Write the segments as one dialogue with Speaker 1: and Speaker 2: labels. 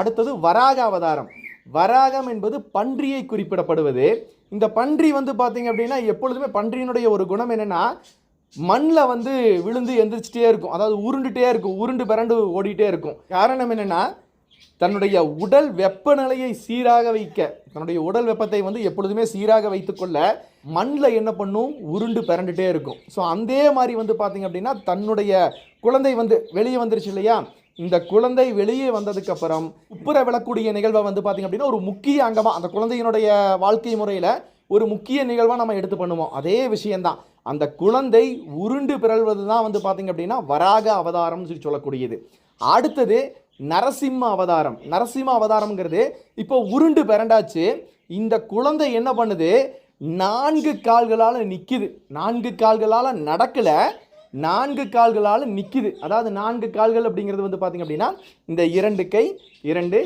Speaker 1: அடுத்தது வராக அவதாரம். வராகம் என்பது பன்றியை குறிப்பிடப்படுவது. இந்த பன்றி வந்து பார்த்தீங்க அப்படின்னா எப்பொழுதுமே பன்றியினுடைய ஒரு குணம் என்னென்னா மண்ணில் வந்து விழுந்து எந்திரிச்சிட்டே இருக்கும். அதாவது உருண்டுட்டே இருக்கும். உருண்டு பிறண்டு ஓடிட்டே இருக்கும். காரணம் என்னென்னா தன்னுடைய உடல் வெப்பநிலையை சீராக வைக்க தன்னுடைய உடல் வெப்பத்தை வந்து எப்பொழுதுமே சீராக வைத்துக்கொள்ள மண்ணில் என்ன பண்ணும்? உருண்டு பிறண்டுட்டே இருக்கும். ஸோ அதே மாதிரி வந்து பார்த்தீங்க அப்படின்னா தன்னுடைய குழந்தை வந்து வெளியே வந்துருச்சு இல்லையா? இந்த குழந்தை வெளியே வந்ததுக்கு அப்புறம் உப்புற விழக்கூடிய நிகழ்வை வந்து பார்த்தீங்க அப்படின்னா ஒரு முக்கிய அங்கமாக அந்த குழந்தையினுடைய வாழ்க்கை முறையில் ஒரு முக்கிய நிகழ்வாக நம்ம எடுத்து பண்ணுவோம். அதே விஷயந்தான் அந்த குழந்தை உருண்டு பிறழ்வது தான் வந்து பார்த்திங்க அப்படின்னா வராக அவதாரம்னு சொல்லி சொல்லக்கூடியது. அடுத்தது நரசிம்ம அவதாரம். நரசிம்ம அவதாரம்ங்கிறது இப்போ உருண்டு பிறண்டாச்சு. இந்த குழந்தை என்ன பண்ணுது? நான்கு கால்களால் நிற்கிது நான்கு கால்களால் நடக்கலை. நான்கு கால்களால் நிற்கிது அதாவது நான்கு கால்கள் அப்படிங்கிறது வந்து பார்த்திங்க அப்படின்னா இந்த இரண்டு கை இரண்டு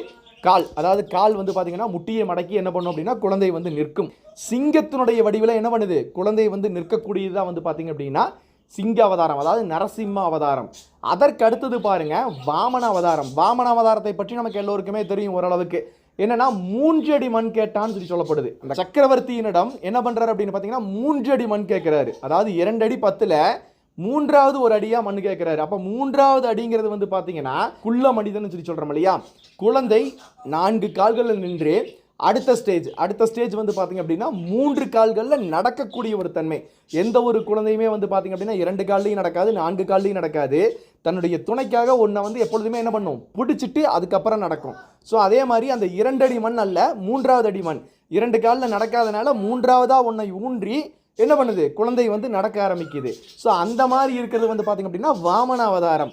Speaker 1: கால். அதாவது கால் வந்து பார்த்திங்கன்னா முட்டியை மடக்கி என்ன பண்ணும் அப்படின்னா குழந்தை வந்து நிற்கும். சிங்கத்தினுடைய வடிவில் என்ன பண்ணுது? குழந்தை வந்து நிற்கக்கூடியதாக வந்து பார்த்திங்க அப்படின்னா சிங்க அவதாரம். அதாவது நரசிம்ம அவதாரம். அதற்கு அடுத்தது பாருங்கள் வாமன அவதாரம். வாமன அவதாரத்தை பற்றி நமக்கு எல்லோருக்குமே தெரியும் ஓரளவுக்கு. என்னன்னா மூன்றடி மண் கேட்டான்னு சொல்லி சொல்லப்படுது. அந்த சக்கரவர்த்தியினிடம் என்ன பண்ணுறாரு அப்படின்னு பார்த்தீங்கன்னா மூன்றடி மண் கேட்குறாரு. அதாவது இரண்டு அடி பத்தில் மூன்றாவது ஒரு அடியா மண் கேட்கிறாரு அப்ப மூன்றாவது அடிங்கிறது வந்து பாத்தீங்கன்னா குள்ள மனிதன் சொல்லி சொல்றோம் இல்லையா? குழந்தை நான்கு கால்களில் நின்று அடுத்த ஸ்டேஜ் அடுத்த ஸ்டேஜ் வந்து பார்த்தீங்க அப்படின்னா மூன்று கால்களில் நடக்கக்கூடிய ஒரு தன்மை. எந்த ஒரு குழந்தையுமே வந்து பார்த்தீங்க அப்படின்னா இரண்டு கால்லையும் நடக்காது நான்கு கால்லையும் நடக்காது. தன்னுடைய துணைக்காக ஒன்றை வந்து எப்பொழுதுமே என்ன பண்ணும்? பிடிச்சிட்டு அதுக்கப்புறம் நடக்கும். ஸோ அதே மாதிரி அந்த இரண்டடி மண் அல்ல மூன்றாவது அடி மண். இரண்டு காலில் நடக்காதனால மூன்றாவதாக ஒன்றை ஊன்றி என்ன பண்ணுது? குழந்தை வந்து நடக்க ஆரம்பிக்குது. ஸோ அந்த மாதிரி இருக்கிறது வந்து பார்த்தீங்க அப்படின்னா வாமன அவதாரம்